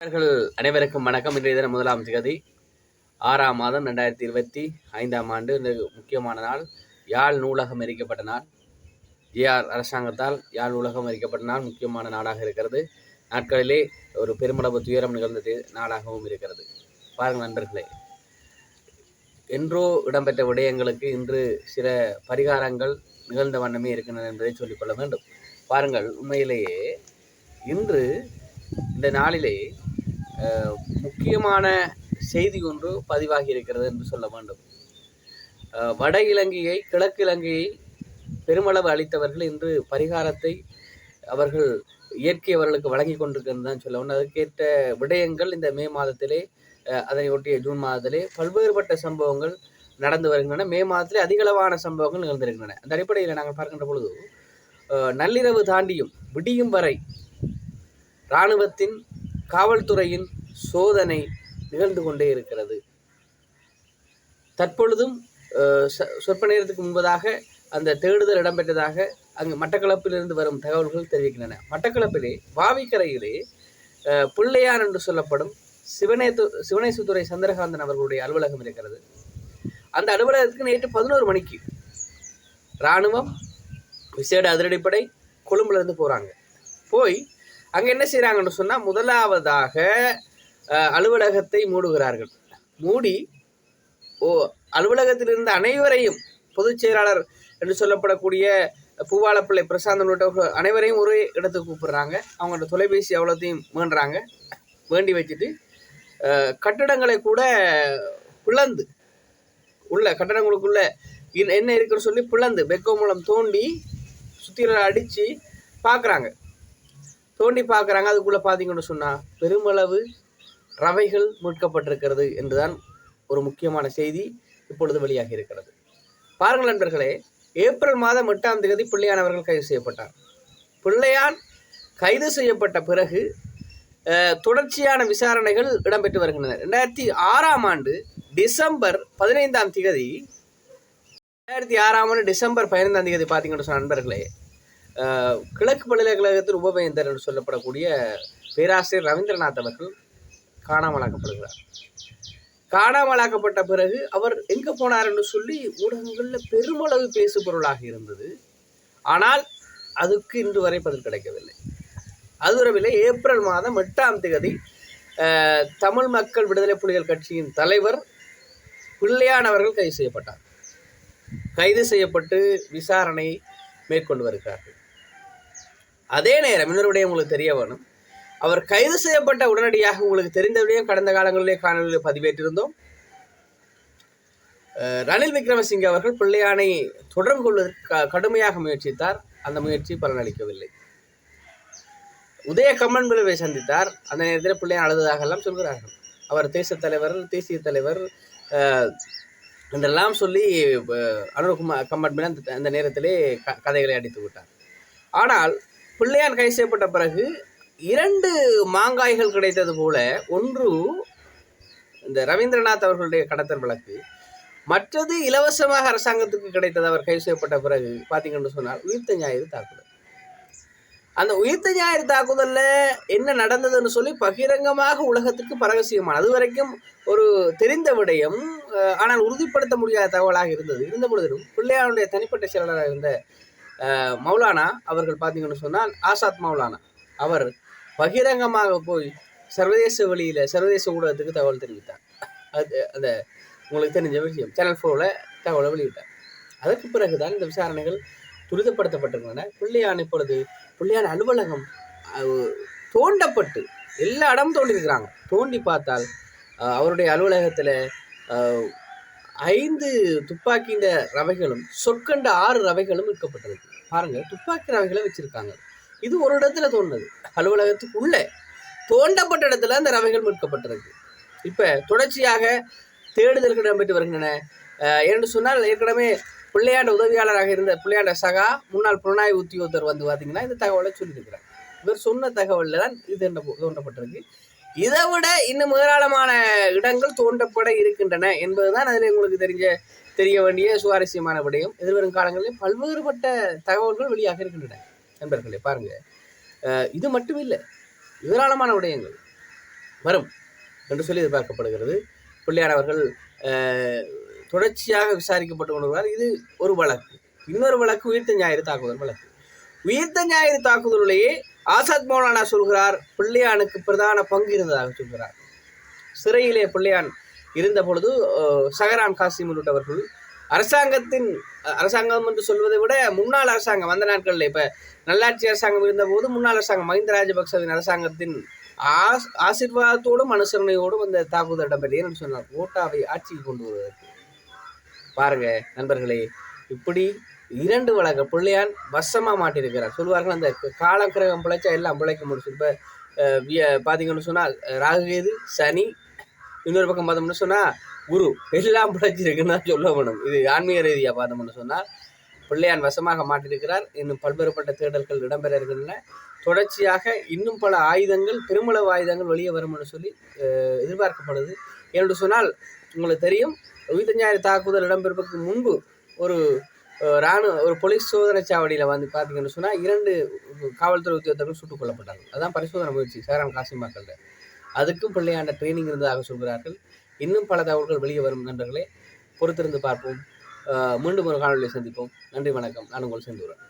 நேயர்கள் அனைவருக்கும் வணக்கம். இன்றைய தினம் முதலாம் திகதி ஆறாம் மாதம் ரெண்டாயிரத்தி இருபத்தி ஐந்தாம் ஆண்டு. இந்த முக்கியமான நாள் யாழ் நூலகம் எரிக்கப்பட்ட நாள். ஜிஆர் அரசாங்கத்தால் யாழ் நூலகம் எரிக்கப்பட்ட நாள் முக்கியமான நாடாக இருக்கிறது. நாட்களிலே ஒரு பெருமளவு துயரம் நிகழ்ந்த நாடாகவும் இருக்கிறது. பாருங்கள் நண்பர்களே என்றோ இடம்பெற்ற விடயங்களுக்கு இன்று சில பரிகாரங்கள் நிகழ்ந்த வண்ணமே இருக்கின்றன என்பதை சொல்லிக்கொள்ள வேண்டும். பாருங்கள் உண்மையிலேயே இன்று இந்த நாளிலே முக்கியமான செய்தி ஒன்று பதிவாகி இருக்கிறது என்று சொல்ல வேண்டும். வட இலங்கையை கிழக்கு இலங்கையை பெருமளவு அளித்தவர்கள் இன்று பரிகாரத்தை அவர்கள் இயற்கை அவர்களுக்கு வழங்கி கொண்டிருக்கிறது தான் சொல்ல வேண்டும். அதற்கேற்ற விடயங்கள் இந்த மே மாதத்திலே அதனையொட்டிய அதனை ஒட்டிய ஜூன் மாதத்திலே பல்வேறுபட்ட சம்பவங்கள் நடந்து வருகின்றன. மே மாதத்திலே அதிகளவான சம்பவங்கள் நிகழ்ந்திருக்கின்றன. அந்த அடிப்படையில் நாங்கள் பார்க்கின்ற பொழுது நள்ளிரவு தாண்டியும் விடியும் வரை இராணுவத்தின் காவல்துறையின் சோதனை நிகழ்ந்து கொண்டே இருக்கிறது. தற்பொழுதும் சொற்ப நேரத்துக்கு முன்பதாக அந்த தேடுதல் இடம்பெற்றதாக அங்கு மட்டக்களப்பிலிருந்து வரும் தகவல்கள் தெரிவிக்கின்றன. மட்டக்களப்பிலே வாவிக்கரையிலே பிள்ளையார் என்று சொல்லப்படும் சிவனேத்து சிவனேசுத்துறை சந்திரகாந்தன் அவர்களுடைய அலுவலகம் இருக்கிறது. அந்த அலுவலகத்துக்கு நேற்று பதினோரு மணிக்கு இராணுவம் விசேட அதிரடிப்படை கொழும்புலேருந்து போகிறாங்க போய் அங்கே என்ன செய்கிறாங்கன்னு சொன்னால் முதலாவதாக அலுவலகத்தை மூடுகிறார்கள். மூடி ஓ அலுவலகத்தில் இருந்த அனைவரையும் பொதுச் செயலாளர் என்று சொல்லப்படக்கூடிய பூவாளப்பிள்ளை பிரசாந்த் உள்ளிட்ட அனைவரையும் ஒரே இடத்துக்கு கூப்பிடுறாங்க. அவங்களோட தொலைபேசி அவ்வளோத்தையும் வேண்டுறாங்க வேண்டி வச்சுட்டு கட்டடங்களை கூட பிளந்து உள்ள கட்டடங்களுக்குள்ள என்ன இருக்குன்னு சொல்லி பிளந்து வெக்கோ மூலம் தோண்டி சுத்தியில அடித்து பார்க்குறாங்க தோண்டி பார்க்குறாங்க அதுக்குள்ளே பார்த்தீங்கன்னு சொன்னால் பெருமளவு ரவைகள் மீட்கப்பட்டிருக்கிறது என்றுதான் ஒரு முக்கியமான செய்தி இப்பொழுது வெளியாகி இருக்கிறது. பாருங்கள் நண்பர்களே ஏப்ரல் மாதம் எட்டாம் தேதி பிள்ளையான் அவர்கள் கைது செய்யப்பட்டார். பிள்ளையான் கைது செய்யப்பட்ட பிறகு தொடர்ச்சியான விசாரணைகள் இடம்பெற்று வருகின்றன. ரெண்டாயிரத்தி ஆறாம் ஆண்டு டிசம்பர் பதினைந்தாம் தேதி ரெண்டாயிரத்தி ஆறாம் ஆண்டு டிசம்பர் பதினைந்தாம் தேதி பார்த்தீங்கன்னு சொன்ன நண்பர்களே கிழக்கு பல்கலைக்கழகத்தில் உபவேந்தர் என்று சொல்லப்படக்கூடிய பேராசிரியர் ரவீந்திரநாத் அவர்கள் காணாமலாக்கப்படுகிறார். காணாமலாக்கப்பட்ட பிறகு அவர் எங்கே போனார் என்று சொல்லி ஊடகங்களில் பெருமளவு பேசு பொருளாக இருந்தது. ஆனால் அதுக்கு இன்று வரை பதில் கிடைக்கவில்லை. அதுவரவில்லை ஏப்ரல் மாதம் எட்டாம் தேதி தமிழ் மக்கள் விடுதலை புலிகள் கட்சியின் தலைவர் பிள்ளையான் அவர்கள் கைது செய்யப்பட்டார். கைது செய்யப்பட்டு விசாரணை மேற்கொண்டு வருகிறார்கள். அதே நேரம் இன்னொரு விடயம் உங்களுக்கு தெரிய வேணும். அவர் கைது செய்யப்பட்ட உடனடியாக உங்களுக்கு தெரிந்த கடந்த காலங்களிலே காணொலியில் பதிவேற்றிருந்தோம். ரணில் விக்ரமசிங்க அவர்கள் பிள்ளையானை தொடர்பு கொள்வதற்கு க- கடுமையாக முயற்சித்தார். அந்த முயற்சி பலனளிக்கவில்லை. உதய கம்மன் பிளவை சந்தித்தார். அந்த நேரத்தில் பிள்ளையான் அழுததாக எல்லாம் சொல்கிறார்கள். அவர் தேச தலைவர் தேசிய தலைவர் என்றெல்லாம் சொல்லி அனுரகுமார் கம்மன் அந்த அந்த நேரத்திலே க கதைகளை அடித்து விட்டார் ஆனால் பிள்ளையான் கை செய்யப்பட்ட பிறகு இரண்டு மாங்காய்கள் கிடைத்தது போல ஒன்று இந்த ரவீந்திரநாத் அவர்களுடைய கடத்தல் வழக்கு மற்றது இலவசமாக அரசாங்கத்துக்கு கிடைத்தது அவர் கைது செய்யப்பட்ட பிறகு பார்த்தீங்கன்னு சொன்னால் உயிர்த்த ஞாயிறு தாக்குதல். அந்த உயிர்த்த ஞாயிறு தாக்குதல்ல என்ன நடந்ததுன்னு சொல்லி பகிரங்கமாக உலகத்துக்கு பரகசியமான அது வரைக்கும் ஒரு தெரிந்த விடயம் அஹ், ஆனால் உறுதிப்படுத்த முடியாத தகவலாக இருந்தது. இருந்த பொழுதிலும் பிள்ளையாருடைய தனிப்பட்ட செயலாளராக இருந்த மௌலானா அவர்கள் பார்த்தீங்கன்னு சொன்னால் ஆசாத் மௌலானா. அவர் பகிரங்கமாக போய் சர்வதேச வழியில் சர்வதேச ஊடகத்துக்கு தகவல் தெரிவித்தார். அது அந்த உங்களுக்கு தெரிஞ்ச விஷயம் சேனல் ஃபோரில் தகவலை வெளியிட்டார். அதற்கு பிறகுதான் இந்த விசாரணைகள் துரிதப்படுத்தப்பட்டிருக்கின்றன. பிள்ளையான் இப்பொழுது பிள்ளையான் அலுவலகம் தோண்டப்பட்டு எல்லா இடமும் தோண்டியிருக்கிறாங்க. தோண்டி பார்த்தால் அவருடைய அலுவலகத்தில் ஐந்து துப்பாக்கியின் ரவைகளும் சொற்கண்ட ஆறு ரவைகளும் விற்கப்பட்டிருக்கு பாருங்க துப்பாக்கி ரவைகளை வச்சிருக்காங்க. இது ஒரு இடத்துல தோணுது. அலுவலகத்துக்கு உள்ள தோண்டப்பட்ட இடத்துல அந்த ரவைகள் மீட்கப்பட்டிருக்கு இப்போ தொடர்ச்சியாக தேடுதல்கள் இடம்பெற்று வருகின்றன. என்று சொன்னால் ஏற்கனவே பிள்ளையாண்ட உதவியாளராக இருந்த பிள்ளையாண்ட சகா முன்னாள் புலனாய்வு உத்தியோகத்தர் வந்து பார்த்தீங்கன்னா இந்த தகவலை சொல்லியிருக்கிறார். இவர் சொன்ன தகவலில் தான் இது என்ன தோண்டப்பட்டிருக்கு. இதை விட இன்னும் ஏராளமான இடங்கள் தோண்டப்பட இருக்கின்றன என்பதுதான் அதில் உங்களுக்கு தெரிஞ்ச தெரிய வேண்டிய சுவாரஸ்யமான விடயம். எதிர்வரும் காலங்களில் பல்வேறுபட்ட தகவல்கள் வெளியாக இருக்கின்றன. நண்பர்களே பாருங்க. இது மட்டும் இல்லை ஏராளமான விடயங்கள் வரும் என்று சொல்லி எதிர்பார்க்கப்படுகிறது. பிள்ளையார் அவர்கள் தொடர்ச்சியாக விசாரிக்கப்பட்டு கொண்டிருக்கிறார். இது ஒரு வழக்கு. இன்னொரு வழக்கு உயிர்த்த ஞாயிறு தாக்குதல் வழக்கு. உயிர்த்த ஞாயிறு தாக்குதலிலேயே ஆசாத் மௌலானா சொல்கிறார் பிள்ளையானுக்கு பிரதான பங்கு இருந்ததாக சொல்கிறார். சிறையிலே பிள்ளையான் இருந்த பொழுது சஹரான் காசிம் உள்ளிட்டவர்கள் அரசாங்கத்தின் அரசாங்கம் என்று சொல்வதை விட முன்னாள் அரசாங்கம் அந்த நாட்களில் இப்போ நல்லாட்சி அரசாங்கம் இருந்தபோது முன்னாள் அரசாங்கம் மஹிந்த ராஜபக்சவின் அரசாங்கத்தின் ஆஸ் ஆசீர்வாதத்தோடும் அனுசரணையோடும் அந்த தாக்குதல் இடம்பெற்றது ஏன்னு சொன்னார். ஓட்டாவை ஆட்சிக்கு கொண்டு வருவதற்கு. பாருங்க நண்பர்களே இப்படி இரண்டு வழக்கு பிள்ளையான் வசமா மாட்டியிருக்கிறார். சொல்லுவார்கள் அந்த காலம் கிரகம் பிழைச்சா எல்லாம் பிழைக்க முடிச்சு இப்போ பார்த்தீங்கன்னு சொன்னால் ராகுகேது சனி இன்னொரு பக்கம் பார்த்தோம்னு சொன்னால் குரு. எல்லாம் பிழைச்சிருக்குன்னு தான் சொல்ல வேணும். இது ஆன்மீக ரீதியாக பார்த்தோம்னு சொன்னால் பிள்ளையான் வசமாக மாட்டியிருக்கிறார். இன்னும் பல்வேறுபட்ட தேடல்கள் இடம்பெற இருக்கின்றன. தொடர்ச்சியாக இன்னும் பல ஆயுதங்கள் பெருமளவு ஆயுதங்கள் வெளியே வரும்னு சொல்லி எதிர்பார்க்கப்படுது. என்று சொன்னால் உங்களுக்கு தெரியும் இருபத்தஞ்சாயிரம் தாக்குதல் இடம்பெறுவதற்கு முன்பு ஒரு ராணுவ ஒரு போலீஸ் சோதனை சாவடியில் வந்து பார்த்தீங்கன்னு சொன்னால் இரண்டு காவல்துறை உத்தியோகத்தர்கள் சுட்டுக் கொல்லப்பட்டார்கள் அதுதான் பரிசோதனை முயற்சி சேராம் காசிமாக்கள்ல அதுக்கும் பிள்ளையாண்ட ட்ரைனிங் இருந்ததாக சொல்கிறார்கள். இன்னும் பல தகவல்கள் வெளியே வரும் நண்பர்களே. பொறுத்திருந்து பார்ப்போம். மீண்டும் ஒரு காணொலியை சந்திப்போம். நன்றி வணக்கம். நான் உங்கள் செந்தூரன்.